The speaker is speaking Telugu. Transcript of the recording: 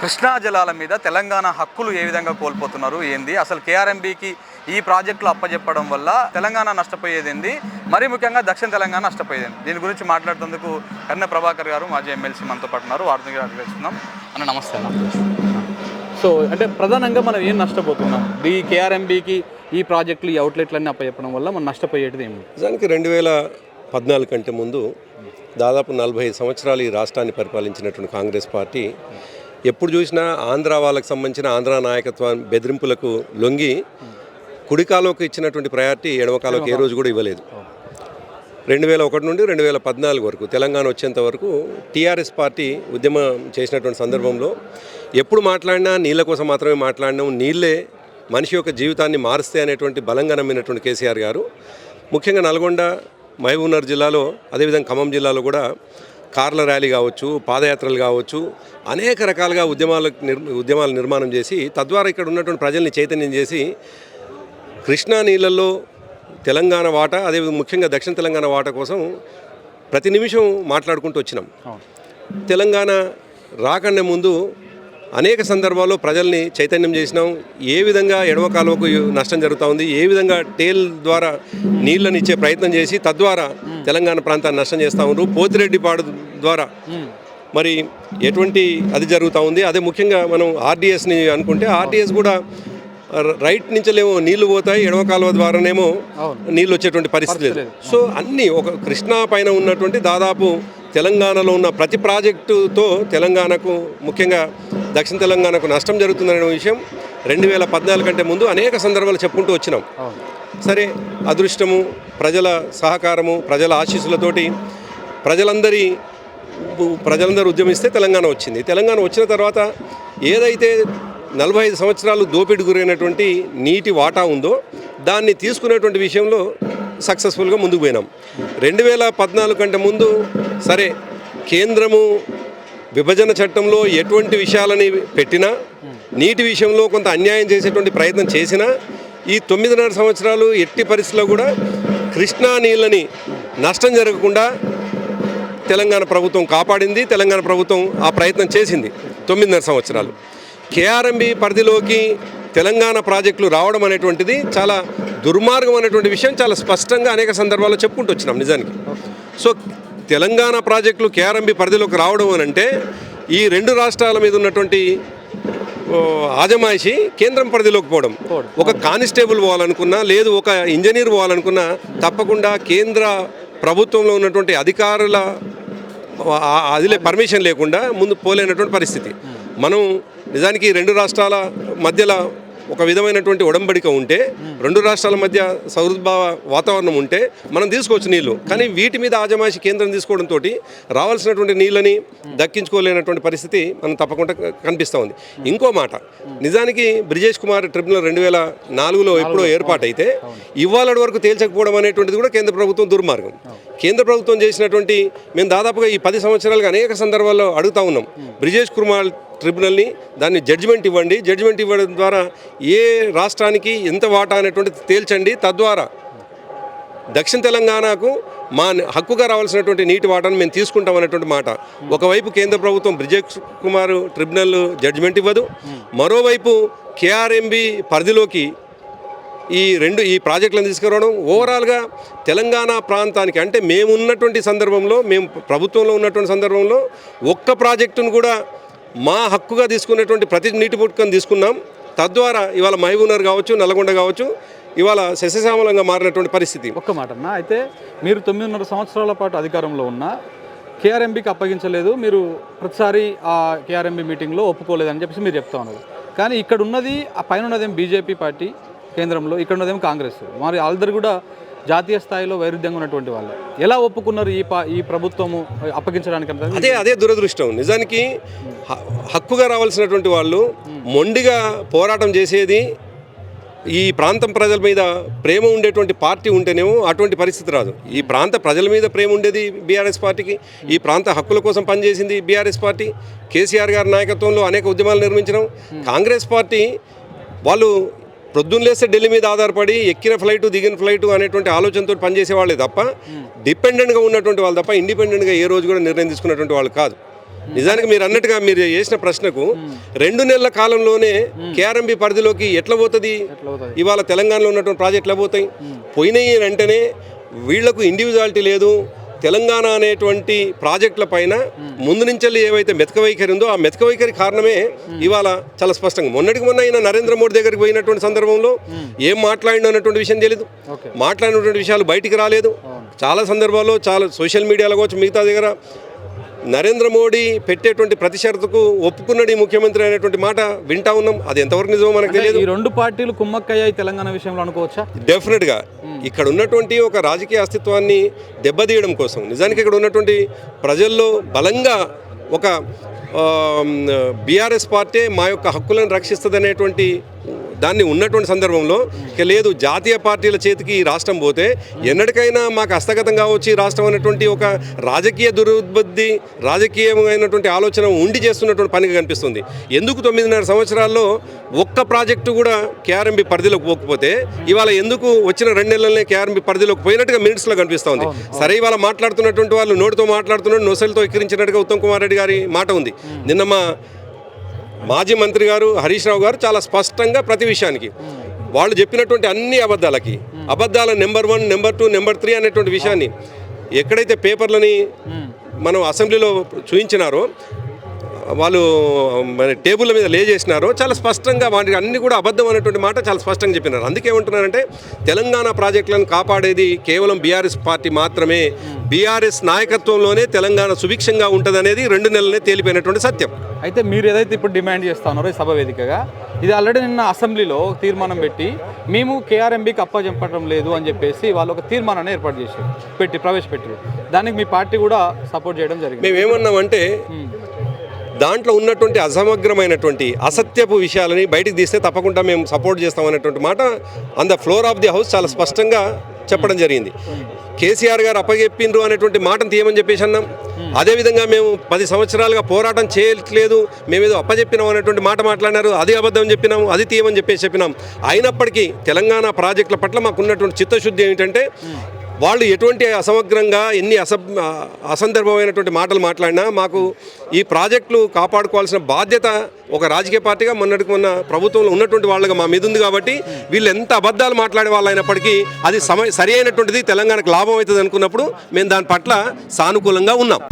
కృష్ణా జలాల మీద తెలంగాణ హక్కులు ఏ విధంగా కోల్పోతున్నారు ఏంది? అసలు కేఆర్ఎంబికి ఈ ప్రాజెక్టులు అప్పజెప్పడం వల్ల తెలంగాణ నష్టపోయేది ఏంది మరీ ముఖ్యంగా దక్షిణ తెలంగాణ నష్టపోయేది ఏంది? దీని గురించి మాట్లాడుతుందుకు కన్న ప్రభాకర్ గారు మాజీ ఎమ్మెల్సీ మనతో పాటు ఉన్నారు. వారితో తెలుసుకుందాం అన్న నమస్తే సో అంటే ప్రధానంగా మనం ఏం నష్టపోతున్నాం? ఈ కేఆర్ఎంబికి ఈ ప్రాజెక్టులు ఈ అవుట్లెట్లన్నీ అప్పచెప్పడం వల్ల మనం నష్టపోయేది ఏమి నిజానికి రెండు వేల పద్నాలుగు కంటే ముందు దాదాపు నలభై ఐదు సంవత్సరాలు ఈ రాష్ట్రాన్ని పరిపాలించినటువంటి కాంగ్రెస్ పార్టీ ఎప్పుడు చూసినా ఆంధ్ర వాళ్ళకి సంబంధించిన ఆంధ్ర నాయకత్వం బెదిరింపులకు లొంగి కుడికాలోకి ఇచ్చినటువంటి ప్రయారిటీ ఎడమకాలోకి ఏ రోజు కూడా ఇవ్వలేదు. రెండు వేల ఒకటి నుండి రెండు వేల పద్నాలుగు వరకు తెలంగాణ వచ్చేంత వరకు టీఆర్ఎస్ పార్టీ ఉద్యమం చేసినటువంటి సందర్భంలో ఎప్పుడు మాట్లాడినా నీళ్ళ కోసం మాత్రమే మాట్లాడినాం నీళ్ళే మనిషి యొక్క జీవితాన్ని మారుస్తే అనేటువంటి బలంగా నమ్మినటువంటి కేసీఆర్ గారు. ముఖ్యంగా నల్గొండ మహబూబ్నగర్ జిల్లాలో అదేవిధంగా ఖమ్మం జిల్లాలో కూడా కార్ల ర్యాలీ కావచ్చు పాదయాత్రలు కావచ్చు అనేక రకాలుగా ఉద్యమాలు నిర్ ఉద్యమాలు నిర్మాణం చేసి తద్వారా ఇక్కడ ఉన్నటువంటి ప్రజల్ని చైతన్యం చేసి కృష్ణా నీళ్ళల్లో తెలంగాణ వాటా అదే ముఖ్యంగా దక్షిణ తెలంగాణ వాటా కోసం ప్రతి నిమిషం మాట్లాడుకుంటూ వచ్చినాం. తెలంగాణ రాకనే ముందు అనేక సందర్భాల్లో ప్రజల్ని చైతన్యం చేసినాం. ఏ విధంగా ఎడమ కాలువకు నష్టం జరుగుతూ ఉంది ఏ విధంగా టేల్ ద్వారా నీళ్ళని ఇచ్చే ప్రయత్నం చేసి తద్వారా తెలంగాణ ప్రాంతాన్ని నష్టం చేస్తూ ఉన్నారు పోతిరెడ్డిపాడు ద్వారా మరి ఎటువంటి అది జరుగుతూ ఉంది. అదే ముఖ్యంగా మనం ఆర్డీఎస్ని అనుకుంటే ఆర్డీఎస్ కూడా రైట్ నుంచేమో నీళ్ళు పోతాయి ఎడమ కాలువ ద్వారానేమో నీళ్ళు వచ్చేటువంటి పరిస్థితి లేదు. సో అన్నీ ఒక కృష్ణా పైన ఉన్నటువంటి దాదాపు తెలంగాణలో ఉన్న ప్రతి ప్రాజెక్టుతో తెలంగాణకు ముఖ్యంగా దక్షిణ తెలంగాణకు నష్టం జరుగుతుందనే విషయం రెండు వేల పద్నాలుగు కంటే ముందు అనేక సందర్భాలు చెప్పుకుంటూ వచ్చినాం. సరే అదృష్టము ప్రజల సహకారము ప్రజల ఆశీస్సులతోటి ప్రజలందరి ప్రజలందరూ ఉద్యమిస్తే తెలంగాణ వచ్చింది. తెలంగాణ వచ్చిన తర్వాత ఏదైతే నలభై ఐదు సంవత్సరాలు దోపిడి గురైనటువంటి నీటి వాటా ఉందో దాన్ని తీసుకునేటువంటి విషయంలో సక్సెస్ఫుల్గా ముందుకు పోయినాం. రెండు వేల పద్నాలుగు కంటే ముందు సరే కేంద్రము విభజన చట్టంలో ఎటువంటి విషయాలని పెట్టినా నీటి విషయంలో కొంత అన్యాయం చేసేటువంటి ప్రయత్నం చేసినా ఈ తొమ్మిదిన్నర సంవత్సరాలు ఎట్టి పరిస్థితుల్లో కూడా కృష్ణా నీళ్ళని నష్టం జరగకుండా తెలంగాణ ప్రభుత్వం కాపాడింది తెలంగాణ ప్రభుత్వం ఆ ప్రయత్నం చేసింది తొమ్మిదిన్నర సంవత్సరాలు. కేఆర్ఎంబి పరిధిలోకి తెలంగాణ ప్రాజెక్టులు రావడం అనేటువంటిది చాలా దుర్మార్గం అనేటువంటి విషయం చాలా స్పష్టంగా అనేక సందర్భాల్లో చెప్పుకుంటూ వచ్చినాం నిజానికి. సో తెలంగాణ ప్రాజెక్టులు కేఆర్ఎంబి పరిధిలోకి రావడం అని అంటే ఈ రెండు రాష్ట్రాల మీద ఉన్నటువంటి ఆజమాయిషి కేంద్రం పరిధిలోకి పోవడం. ఒక కానిస్టేబుల్ పోవాలనుకున్నా లేదు ఒక ఇంజనీర్ పోవాలనుకున్నా తప్పకుండా కేంద్ర ప్రభుత్వంలో ఉన్నటువంటి అధికారుల అదిలే పర్మిషన్ లేకుండా ముందు పోలేనటువంటి పరిస్థితి. మనం నిజానికి రెండు రాష్ట్రాల మధ్యలో ఒక విధమైనటువంటి ఒడంబడిక ఉంటే రెండు రాష్ట్రాల మధ్య సౌహృద్భావ వాతావరణం ఉంటే మనం తీసుకోవచ్చు నీళ్ళు. కానీ వీటి మీద ఆజమాయిషి కేంద్రం తీసుకోవడంతో రావాల్సినటువంటి నీళ్ళని దక్కించుకోలేనటువంటి పరిస్థితి మనం తప్పకుండా కనిపిస్తూ ఉంది. ఇంకో మాట నిజానికి బ్రిజేష్ కుమార్ ట్రిబ్యునల్ రెండు వేల నాలుగులో ఎప్పుడో ఏర్పాటైతే ఇవాళ వరకు తేల్చకపోవడం అనేటువంటిది కూడా కేంద్ర ప్రభుత్వం దుర్మార్గం. కేంద్ర ప్రభుత్వం చేసినటువంటి మేము దాదాపుగా ఈ పది సంవత్సరాలుగా అనేక సందర్భాల్లో అడుగుతా ఉన్నాం. బ్రిజేష్ కుమార్ ట్రిబ్యునల్ని దాన్ని జడ్జిమెంట్ ఇవ్వండి. జడ్జిమెంట్ ఇవ్వడం ద్వారా ఏ రాష్ట్రానికి ఎంత వాటా అనేటువంటిది తేల్చండి. తద్వారా దక్షిణ తెలంగాణకు మా హక్కుగా రావాల్సినటువంటి నీటి వాటాను మేము తీసుకుంటాం అనేటువంటి మాట. ఒకవైపు కేంద్ర ప్రభుత్వం బ్రిజేష్ కుమార్ ట్రిబ్యునల్ జడ్జిమెంట్ ఇవ్వదు. మరోవైపు కేఆర్ఎంబి పరిధిలోకి ఈ రెండు ఈ ప్రాజెక్టులను తీసుకురావడం ఓవరాల్గా తెలంగాణ ప్రాంతానికి అంటే మేము ఉన్నటువంటి సందర్భంలో మేము ప్రభుత్వంలో ఉన్నటువంటి సందర్భంలో ఒక్క ప్రాజెక్టును కూడా మా హక్కుగా తీసుకున్నటువంటి ప్రతి నీటి పుట్టుకను తీసుకున్నాం. తద్వారా ఇవాళ మహబూనర్ కావచ్చు నల్గొండ కావచ్చు ఇవాళ శశశ్యామలంగా మారినటువంటి పరిస్థితి. ఒక్క మాట అన్న అయితే మీరు తొమ్మిదిన్నర సంవత్సరాల పాటు అధికారంలో ఉన్న కేఆర్ఎంబికి అప్పగించలేదు మీరు ప్రతిసారి ఆ కేఆర్ఎంబి మీటింగ్లో ఒప్పుకోలేదని చెప్పేసి మీరు చెప్తా ఉన్నారు. కానీ ఇక్కడ ఉన్నది ఆ పైన ఉన్నదేం బీజేపీ పార్టీ? కేంద్రంలో ఇక్కడ ఉన్నదేమో కాంగ్రెస్. మరి అందరు కూడా జాతీయ స్థాయిలో వైరుధ్యంగా ఉన్నటువంటి వాళ్ళు. ఎలా ఒప్పుకున్నారు ఈ పా ఈ ప్రభుత్వము అప్పగించడానికి అదే అదే దురదృష్టం. నిజానికి హక్కుగా రావాల్సినటువంటి వాళ్ళు మొండిగా పోరాటం చేసేది ఈ ప్రాంతం ప్రజల మీద ప్రేమ ఉండేటువంటి పార్టీ ఉంటేనేమో అటువంటి పరిస్థితి రాదు. ఈ ప్రాంత ప్రజల మీద ప్రేమ ఉండేది బీఆర్ఎస్ పార్టీకి. ఈ ప్రాంత హక్కుల కోసం పనిచేసింది బీఆర్ఎస్ పార్టీ. కేసీఆర్ గారి నాయకత్వంలో అనేక ఉద్యమాలు నిర్మించడం కాంగ్రెస్ పార్టీ వాళ్ళు ప్రొద్దున లేస్తే ఢిల్లీ మీద ఆధారపడి ఎక్కిన ఫ్లైట్ దిగిన ఫ్లైట్ అనేటువంటి ఆలోచనతో పనిచేసే వాళ్ళే తప్ప డిపెండెంట్గా ఉన్నటువంటి వాళ్ళు తప్ప ఇండిపెండెంట్గా ఏ రోజు కూడా నిర్ణయం తీసుకున్నటువంటి వాళ్ళు కాదు. నిజానికి మీరు అన్నట్టుగా మీరు చేసిన ప్రశ్నకు రెండు నెలల కాలంలోనే కేఆర్ఎంబి పరిధిలోకి ఎట్లా పోతుంది? ఇవాళ తెలంగాణలో ఉన్నటువంటి ప్రాజెక్టులు పోతాయి? పోయినాయి వెంటనే వీళ్ళకు ఇండివిజువాలిటీ లేదు. తెలంగాణ అనేటువంటి ప్రాజెక్టుల పైన ముందు నుంచి ఏవైతే మెతక వైఖరి ఉందో ఆ మెతక వైఖరి కారణమే ఇవాళ చాలా స్పష్టంగా మొన్నటికి మొన్న ఆయన నరేంద్ర మోడీ దగ్గరికి పోయినటువంటి సందర్భంలో ఏం మాట్లాడిన అన్నటువంటి విషయం తెలియదు మాట్లాడినటువంటి విషయాలు బయటికి రాలేదు. చాలా సందర్భాల్లో చాలా సోషల్ మీడియాలో కావచ్చు మిగతా దగ్గర నరేంద్ర మోడీ పెట్టేటువంటి ప్రతి షరతుకు ఒప్పుకున్నాడు ఈ ముఖ్యమంత్రి అనేటువంటి మాట వింటా ఉన్నాం. అది ఎంతవరకు నిజమో మనకు తెలియదు. ఈ రెండు పార్టీలు కుమ్మక్కయ్యాయి తెలంగాణ విషయంలో అనుకోవచ్చా? డెఫినెట్గా ఇక్కడ ఉన్నటువంటి ఒక రాజకీయ అస్తిత్వాన్ని దెబ్బతీయడం కోసం నిజానికి ఇక్కడ ఉన్నటువంటి ప్రజల్లో బలంగా ఒక బీఆర్ఎస్ పార్టీ మా యొక్క హక్కులను రక్షిస్తుంది అనేటువంటి దాన్ని ఉన్నటువంటి సందర్భంలో ఇక లేదు జాతీయ పార్టీల చేతికి ఈ రాష్ట్రం పోతే ఎన్నటికైనా మాకు హస్తగతం కావచ్చు ఈ రాష్ట్రం అనేటువంటి ఒక రాజకీయ దురుద్బుద్ధి రాజకీయమైనటువంటి ఆలోచన ఉండి చేస్తున్నటువంటి పనిగా కనిపిస్తుంది. ఎందుకు తొమ్మిదిన్నర సంవత్సరాల్లో ఒక్క ప్రాజెక్టు కూడా కేఆర్ఎంబి పరిధిలోకి పోకపోతే ఇవాళ ఎందుకు వచ్చిన రెండు నెలలనే కేఆర్ఎంబి పరిధిలోకి పోయినట్టుగా మినిట్స్లో కనిపిస్తుంది సరే ఇవాళ మాట్లాడుతున్నటువంటి వాళ్ళు నోటితో మాట్లాడుతున్నట్టు నొసలతో ఎక్కిరించినట్టుగా ఉత్తమ్ కుమార్ రెడ్డి గారి మాట ఉంది. నిన్న మా మాజీ మంత్రి గారు హరీష్ రావు గారు చాలా స్పష్టంగా ప్రతి విషయానికి వాళ్ళు చెప్పినటువంటి అన్ని అబద్ధాలకి అబద్ధాల number one number two number three అనేటువంటి విషయాన్ని ఎక్కడైతే పేపర్లని మనం అసెంబ్లీలో చూపించినారో వాళ్ళు మన టేబుల్ మీద లే చేసినారో చాలా స్పష్టంగా వాటికి అన్ని కూడా అబద్ధం అనేటువంటి మాట చాలా స్పష్టంగా చెప్పినారు. అందుకే ఏమంటున్నారంటే తెలంగాణ ప్రాజెక్టులను కాపాడేది కేవలం బీఆర్ఎస్ పార్టీ మాత్రమే. బీఆర్ఎస్ నాయకత్వంలోనే తెలంగాణ సుభిక్షంగా ఉంటుందనేది రెండు నెలలనే తేలిపోయినటువంటి సత్యం. అయితే మీరు ఏదైతే ఇప్పుడు డిమాండ్ చేస్తా ఉన్నారో ఈ సభ వేదికగా ఇది ఆల్రెడీ నిన్న అసెంబ్లీలో తీర్మానం పెట్టి మేము కేఆర్ఎంబీకి అప్పచెప్పడం లేదు అని చెప్పేసి వాళ్ళు ఒక తీర్మానాన్ని ఏర్పాటు చేశారు పెట్టి ప్రవేశపెట్టారు. దానికి మీ పార్టీ కూడా సపోర్ట్ చేయడం జరిగింది. మేము. ఏమన్నామంటే దాంట్లో ఉన్నటువంటి అసమగ్రమైనటువంటి అసత్యపు విషయాలని బయటికి తీస్తే తప్పకుండా మేము సపోర్ట్ చేస్తామనేటువంటి మాట అంద the floor of the house చాలా స్పష్టంగా చెప్పడం జరిగింది. కేసీఆర్ గారు అప్పగెప్పిండ్రు అనేటువంటి మాటను తీయమని చెప్పేసి అన్నాం. అదేవిధంగా మేము పది సంవత్సరాలుగా పోరాటం చేయట్లేదు మేము ఏదో అప్పచెప్పినాం అనేటువంటి మాట మాట్లాడినారు అది అబద్ధం చెప్పినాము అది తీయమని చెప్పేసి చెప్పినాం. అయినప్పటికీ తెలంగాణ ప్రాజెక్టుల పట్ల మాకున్నటువంటి చిత్తశుద్ధి ఏమిటంటే వాళ్ళు ఎటువంటి అసమగ్రంగా ఎన్ని అస అసందర్భమైనటువంటి మాటలు మాట్లాడినా మాకు ఈ ప్రాజెక్టులు కాపాడుకోవాల్సిన బాధ్యత ఒక రాజకీయ పార్టీగా మొన్నటికి మొన్న ప్రభుత్వంలో ఉన్నటువంటి వాళ్ళగా మా మీద ఉంది కాబట్టి వీళ్ళు ఎంత అబద్ధాలు మాట్లాడే వాళ్ళు అయినప్పటికీ అది సమయ సరి అయినటువంటిది తెలంగాణకు లాభం అవుతుంది అనుకున్నప్పుడు మేము దాని పట్ల సానుకూలంగా ఉన్నాం.